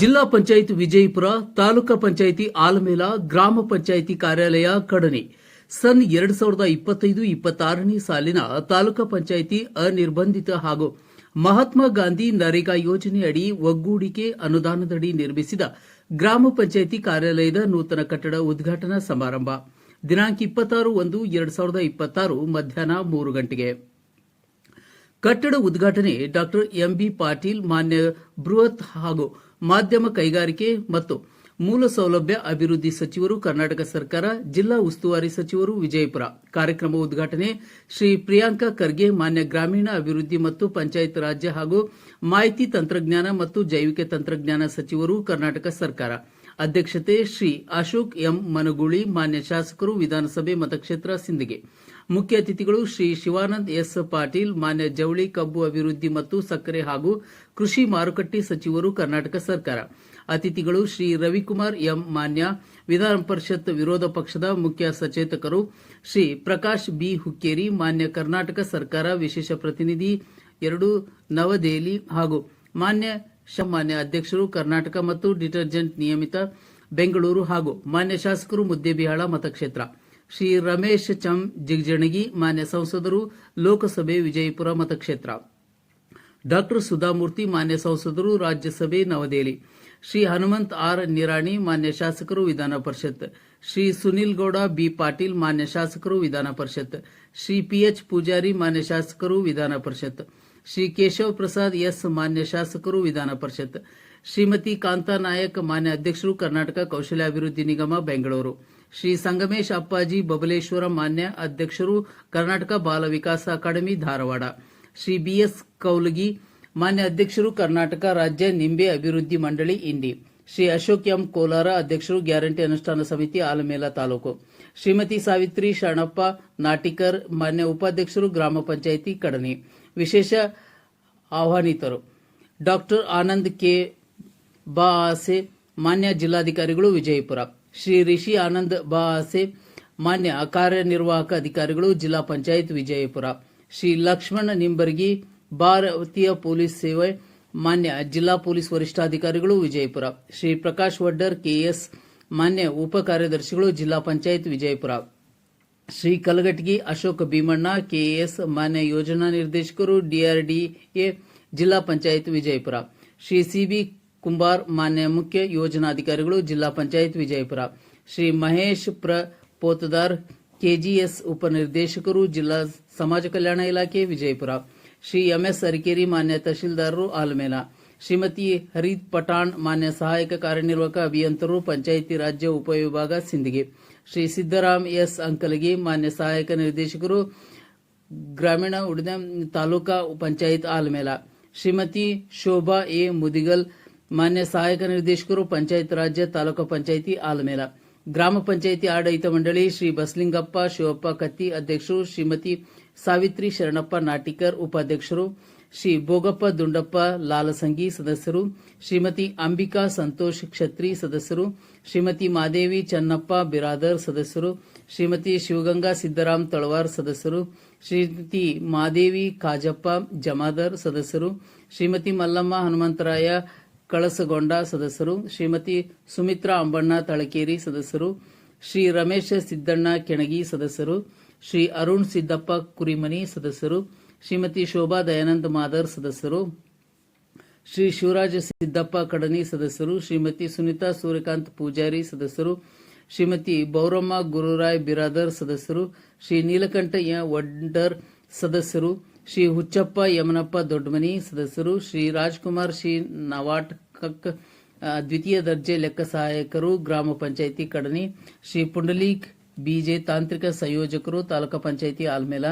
ಜಿಲ್ಲಾ ಪಂಚಾಯತ್ ವಿಜಯಪುರ, ತಾಲೂಕಾ ಪಂಚಾಯಿತಿ ಆಲಮೇಲ, ಗ್ರಾಮ ಪಂಚಾಯಿತಿ ಕಾರ್ಯಾಲಯ ಕಡನಿ. ಸನ್ ಎರಡು ಸಾವಿರದ ಇಪ್ಪತ್ತೈದು, ಇಪ್ಪತ್ತಾರನೇ ಸಾಲಿನ ತಾಲೂಕಾ ಪಂಚಾಯಿತಿ ಅನಿರ್ಬಂಧಿತ ಹಾಗೂ ಮಹಾತ್ಮ ಗಾಂಧಿ ನರೇಗಾ ಯೋಜನೆಯಡಿ ಒಗ್ಗೂಡಿಕೆ ಅನುದಾನದಡಿ ನಿರ್ಮಿಸಿದ ಗ್ರಾಮ ಪಂಚಾಯಿತಿ ಕಾರ್ಯಾಲಯದ ನೂತನ ಕಟ್ಟಡ ಉದ್ಘಾಟನಾ ಸಮಾರಂಭ. ದಿನಾಂಕ ಇಪ್ಪತ್ತಾರು ಒಂದು, ಎರಡ್ ಸಾವಿರದ ಇಪ್ಪತ್ತಾರು ಮಧ್ಯಾಹ್ನ ಮೂರು ಗಂಟೆಗೆ. ಕಟ್ಟಡ ಉದ್ಘಾಟನೆ ಡಾಕ್ಟರ್ ಎಂಬಿ ಪಾಟೀಲ್, ಮಾನ್ಯ ಬೃಹತ್ ಹಾಗೂ ಮಾಧ್ಯಮ ಕೈಗಾರಿಕೆ ಮತ್ತು ಮೂಲ ಸೌಲಭ್ಯ ಅಭಿವೃದ್ಧಿ ಸಚಿವರು ಕರ್ನಾಟಕ ಸರ್ಕಾರ, ಜಿಲ್ಲಾ ಉಸ್ತುವಾರಿ ಸಚಿವರು ವಿಜಯಪುರ. ಕಾರ್ಯಕ್ರಮ ಉದ್ಘಾಟನೆ ಶ್ರೀ ಪ್ರಿಯಾಂಕಾ ಖರ್ಗೆ, ಮಾನ್ಯ ಗ್ರಾಮೀಣ ಅಭಿವೃದ್ಧಿ ಮತ್ತು ಪಂಚಾಯತ್ ರಾಜ್ಯ ಹಾಗೂ ಮಾಹಿತಿ ತಂತ್ರಜ್ಞಾನ ಮತ್ತು ಜೈವಿಕ ತಂತ್ರಜ್ಞಾನ ಸಚಿವರು ಕರ್ನಾಟಕ ಸರ್ಕಾರ. ಅಧ್ಯಕ್ಷತೆ ಶ್ರೀ ಅಶೋಕ್ ಎಂ ಮನಗೂಳಿ, ಮಾನ್ಯ ಶಾಸಕರು ವಿಧಾನಸಭೆ ಮತಕ್ಷೇತ್ರ ಸಿಂದಗಿ ಮುಖ್ಯ ಅತಿಥಿಗಳು ಶ್ರೀ ಶಿವಾನಂದ್ ಎಸ್ ಪಾಟೀಲ್, ಮಾನ್ಯ ಜವಳಿ ಕಬ್ಬು ಅಭಿವೃದ್ಧಿ ಮತ್ತು ಸಕ್ಕರೆ ಹಾಗೂ ಕೃಷಿ ಮಾರುಕಟ್ಟೆ ಸಚಿವರು ಕರ್ನಾಟಕ ಸರ್ಕಾರ. ಅತಿಥಿಗಳು ಶ್ರೀ ರವಿಕುಮಾರ್ ಎಂ ಮಾನ್ಯ ವಿಧಾನ ಪರಿಷತ್ ವಿರೋಧ ಪಕ್ಷದ ಮುಖ್ಯ ಸಚೇತಕರು ಶ್ರೀ ಪ್ರಕಾಶ್ ಬಿ ಹುಕ್ಕೇರಿ, ಮಾನ್ಯ ಕರ್ನಾಟಕ ಸರ್ಕಾರ ವಿಶೇಷ ಪ್ರತಿನಿಧಿ ಎರಡು ನವದೆಹಲಿ ಹಾಗೂ ಮಾನ್ಯ ಶಮಾನ್ಯ ಅಧ್ಯಕ್ಷರು ಕರ್ನಾಟಕ ಮತ್ತು ಡಿಟರ್ಜೆಂಟ್ ನಿಯಮಿತ ಬೆಂಗಳೂರು ಹಾಗೂ ಮಾನ್ಯ ಶಾಸಕರು ಮುದ್ದೇಬಿಹಾಳ ಮತಕ್ಷೇತ್ರ. ಶ್ರೀ ರಮೇಶ್ ಚಂ ಜಿಗಜಣಗಿ, ಮಾನ್ಯ ಸಂಸದರು, ಲೋಕಸಭೆ ವಿಜಯಪುರ ಮತಕ್ಷೇತ್ರ. ಡಾಕ್ಟರ್ ಸುಧಾಮೂರ್ತಿ, ಮಾನ್ಯ ಸಂಸದರು, ರಾಜ್ಯಸಭೆ ನವದೆಹಲಿ. ಶ್ರೀ ಹನುಮಂತ್ ಆರ್ ನಿರಾಣಿ, ಮಾನ್ಯ ಶಾಸಕರು ವಿಧಾನ ಪರಿಷತ್. ಶ್ರೀ ಸುನಿಲ್ ಗೌಡ, ಬಿ ಪಾಟೀಲ್, ಮಾನ್ಯ ಶಾಸಕರು ವಿಧಾನ ಪರಿಷತ್. ಶ್ರೀ ಪಿಎಚ್ ಪೂಜಾರಿ, ಮಾನ್ಯ ಶಾಸಕರು ವಿಧಾನ ಪರಿಷತ್. ಶ್ರೀ ಕೇಶವ ಪ್ರಸಾದ್ ಎಸ್, ಮಾನ್ಯ ಶಾಸಕರು ವಿಧಾನ ಪರಿಷತ್. ಶ್ರೀಮತಿ ಕಾಂತಾ ನಾಯಕ್, ಮಾನ್ಯ ಅಧ್ಯಕ್ಷರು ಕರ್ನಾಟಕ ಕೌಶಲ್ಯಾಭಿವೃದ್ಧಿ ನಿಗಮ, ಬೆಂಗಳೂರು. ಶ್ರೀ ಸಂಗಮೇಶ್ ಅಪ್ಪಾಜಿ ಬಬಲೇಶ್ವರ ಮಾನ್ಯ ಅಧ್ಯಕ್ಷರು Karnataka Bala Vikasa academy Dharwad. Shri B S Kaulagi ಮಾನ್ಯ ಅಧ್ಯಕ್ಷರು ಕರ್ನಾಟಕ ರಾಜ್ಯ ನಿಂಬೆ ಅಭಿವೃದ್ಧಿ ಮಂಡಳಿ ಇಂಡಿ. ಶ್ರೀ ಅಶೋಕ್ ಎಂ ಕೋಲಾರ ಅಧ್ಯಕ್ಷರು ಗ್ಯಾರಂಟಿ ಅನುಷ್ಠಾನ ಸಮಿತಿ ಆಲಮೇಲ ತಾಲೂಕು. ಶ್ರೀಮತಿ ಸಾವಿತ್ರಿ ಶರಣಪ್ಪ ನಾಟಿಕರ್ ಮಾನ್ಯ ಉಪಾಧ್ಯಕ್ಷರು ಗ್ರಾಮ ಪಂಚಾಯಿತಿ ಕಡನಿ. ವಿಶೇಷ ಆಹ್ವಾನಿತರು. Doctor Anand K. ಬಾ ಆಸೆ ಮಾನ್ಯ ಜಿಲ್ಲಾಧಿಕಾರಿಗಳು ವಿಜಯಪುರ. ಶ್ರೀ ರಿಷಿ ಆನಂದ್ ಬಾಸೆ, ಮಾನ್ಯ ಕಾರ್ಯನಿರ್ವಾಹಕ ಅಧಿಕಾರಿಗಳು, ಜಿಲ್ಲಾ ಪಂಚಾಯತ್ ವಿಜಯಪುರ. ಶ್ರೀ ಲಕ್ಷ್ಮಣ ನಿಂಬರ್ಗಿ, ಭಾರತೀಯ ಪೊಲೀಸ್ ಸೇವೆ, ಮಾನ್ಯ ಜಿಲ್ಲಾ ಪೊಲೀಸ್ ವರಿಷ್ಠಾಧಿಕಾರಿಗಳು, ವಿಜಯಪುರ. ಶ್ರೀ ಪ್ರಕಾಶ್ ವಡ್ಡರ್, ಕೆಎಸ್, ಮಾನ್ಯ ಉಪ ಕಾರ್ಯದರ್ಶಿಗಳು, ಜಿಲ್ಲಾ ಪಂಚಾಯತ್ ವಿಜಯಪುರ. ಶ್ರೀ ಕಲಗಟಗಿ ಅಶೋಕ್ ಭೀಮಣ್ಣ, ಕೆಎಸ್, ಮಾನ್ಯ ಯೋಜನಾ ನಿರ್ದೇಶಕರು ಡಿಆರ್ಡಿಎ ಜಿಲ್ಲಾ ಪಂಚಾಯತ್ ವಿಜಯಪುರ. ಶ್ರೀ ಸಿಬಿ ಕುಂಬಾರ್ ಮಾನ್ಯ ಮುಖ್ಯ ಯೋಜನಾಧಿಕಾರಿಗಳು ಜಿಲ್ಲಾ ಪಂಚಾಯತ್ ವಿಜಯಪುರ. ಶ್ರೀ ಮಹೇಶ್ ಪ್ರ ಪೋತದಾರ್ ಕೆಜಿಎಸ್ ಉಪನಿರ್ದೇಶಕರು ಜಿಲ್ಲಾ ಸಮಾಜ ಕಲ್ಯಾಣ ಇಲಾಖೆ ವಿಜಯಪುರ. ಶ್ರೀ ಎಂಎಸ್ ಅರಿಕೇರಿ ಮಾನ್ಯ ತಹಶೀಲ್ದಾರರು ಆಲಮೇಲ. ಶ್ರೀಮತಿ ಹರೀತ್ ಪಠಾಣ್ ಮಾನ್ಯ ಸಹಾಯಕ ಕಾರ್ಯನಿರ್ವಾಹಕ ಅಭಿಯಂತರರು ಪಂಚಾಯಿತಿ ರಾಜ್ಯ ಉಪವಿಭಾಗ ಸಿಂದಗಿ ಶ್ರೀ ಸಿದ್ದರಾಮ್ ಎಸ್ ಅಂಕಲಗಿ ಮಾನ್ಯ ಸಹಾಯಕ ನಿರ್ದೇಶಕರು ಗ್ರಾಮೀಣ ಉಳಿದ ತಾಲೂಕಾ ಪಂಚಾಯತ್ ಆಲಮೇಲ. ಶ್ರೀಮತಿ ಶೋಭಾ ಎ ಮುದಿಗಲ್ ಮಾನ್ಯ ಸಹಾಯಕ ನಿರ್ದೇಶಕರು, ಪಂಚಾಯತ್ ರಾಜ್ಯ, ತಾಲೂಕು ಪಂಚಾಯಿತಿ ಆಲಮೇಲ. ಗ್ರಾಮ ಪಂಚಾಯಿತಿ ಆಡಳಿತ ಮಂಡಳಿ ಶ್ರೀ ಬಸಲಿಂಗಪ್ಪ, ಶಿವಪ್ಪ ಕತ್ತಿ ಅಧ್ಯಕ್ಷರು, ಶ್ರೀಮತಿ ಸಾವಿತ್ರಿ ಶರಣಪ್ಪ ನಾಟಿಕರ್ ಉಪಾಧ್ಯಕ್ಷರು, ಶ್ರೀ ಭೋಗಪ್ಪ ದುಂಡಪ್ಪ ಲಾಲಸಂಗಿ ಸದಸ್ಯರು, ಶ್ರೀಮತಿ ಅಂಬಿಕಾ ಸಂತೋಷ್ ಕ್ಷತ್ರಿ ಸದಸ್ಯರು, ಶ್ರೀಮತಿ ಮಾದೇವಿ ಚನ್ನಪ್ಪ ಬಿರಾದರ್ ಸದಸ್ಯರು, ಶ್ರೀಮತಿ ಶಿವಗಂಗಾ ಸಿದ್ದರಾಮ್ ತಳವಾರ್ ಸದಸ್ಯರು, ಶ್ರೀಮತಿ ಮಾದೇವಿ ಕಾಜಪ್ಪ ಜಮಾದರ್ ಸದಸ್ಯರು, ಶ್ರೀಮತಿ ಮಲ್ಲಮ್ಮ ಹನುಮಂತರಾಯ ಕಳಸಗೊಂಡ ಸದಸ್ಯರು, ಶ್ರೀಮತಿ ಸುಮಿತ್ರಾ ಅಂಬಣ್ಣ ತಳಕೇರಿ ಸದಸ್ಯರು, ಶ್ರೀ ರಮೇಶ ಸಿದ್ದಣ್ಣ ಕೆಣಗಿ ಸದಸ್ಯರು, ಶ್ರೀ ಅರುಣ್ ಸಿದ್ದಪ್ಪ ಕುರಿಮನಿ ಸದಸ್ಯರು, ಶ್ರೀಮತಿ ಶೋಭಾ ದಯಾನಂದ ಮಾದರ್ ಸದಸ್ಯರು, ಶ್ರೀ ಶಿವರಾಜ ಸಿದ್ದಪ್ಪ ಕಡನಿ ಸದಸ್ಯರು, ಶ್ರೀಮತಿ ಸುನಿತಾ ಸೂರ್ಯಕಾಂತ್ ಪೂಜಾರಿ ಸದಸ್ಯರು, ಶ್ರೀಮತಿ ಬೌರಮ್ಮ ಗುರುರಾಯ್ ಬಿರಾದರ್ ಸದಸ್ಯರು, ಶ್ರೀ ನೀಲಕಂಠಯ್ಯ ವಡ್ಡರ್ ಸದಸ್ಯರು ಶ್ರೀ ಹುಚ್ಚಪ್ಪ ಯಮನಪ್ಪ ದೊಡ್ಡಮನಿ ಸದಸ್ಯರು, ಶ್ರೀ ರಾಜ್ಕುಮಾರ್, ಶ್ರೀ ನವಾಟಕ ದ್ವಿತೀಯ ದರ್ಜೆ ಲೆಕ್ಕ ಸಹಾಯಕರು, ಗ್ರಾಮ ಪಂಚಾಯಿತಿ ಕಡನಿ, ಶ್ರೀ ಪುಂಡಲೀಕ್ ಬಿಜೆ ತಾಂತ್ರಿಕ ಸಂಯೋಜಕರು, ತಾಲೂಕಾ ಪಂಚಾಯಿತಿ ಆಲ್ಮೇಲ,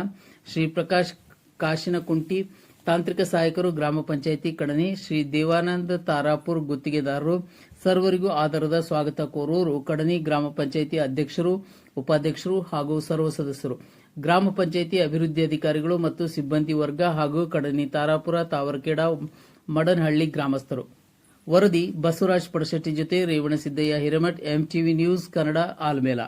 ಶ್ರೀ ಪ್ರಕಾಶ್ ಕಾಶಿನಕುಂಟಿ ತಾಂತ್ರಿಕ ಸಹಾಯಕರು, ಗ್ರಾಮ ಪಂಚಾಯಿತಿ ಕಡನಿ, ಶ್ರೀ ದೇವಾನಂದ ತಾರಾಪುರ್ ಗುತ್ತಿಗೆದಾರರು, ಸರ್ವರಿಗೂ ಆಧಾರದ ಸ್ವಾಗತ ಕೋರುವವರು ಕಡನಿ ಗ್ರಾಮ ಪಂಚಾಯಿತಿ ಅಧ್ಯಕ್ಷರು, ಉಪಾಧ್ಯಕ್ಷರು ಹಾಗೂ ಸರ್ವ ಸದಸ್ಯರು. ಗ್ರಾಮ ಪಂಚಾಯಿತಿ ಅಭಿವೃದ್ಧಿ ಅಧಿಕಾರಿಗಳು ಮತ್ತು ಸಿಬ್ಬಂದಿ ವರ್ಗ ಹಾಗೂ ಕಡನಿ ತಾರಾಪುರ, ತಾವರಕೇಡ, ಮಡನಹಳ್ಳಿ ಗ್ರಾಮಸ್ಥರು. ವರದಿ ಬಸವರಾಜ್ ಪಡಶೆಟ್ಟಿ ಜೊತೆ Revanasiddayya Hiremath, M T V news Kannada, Almel.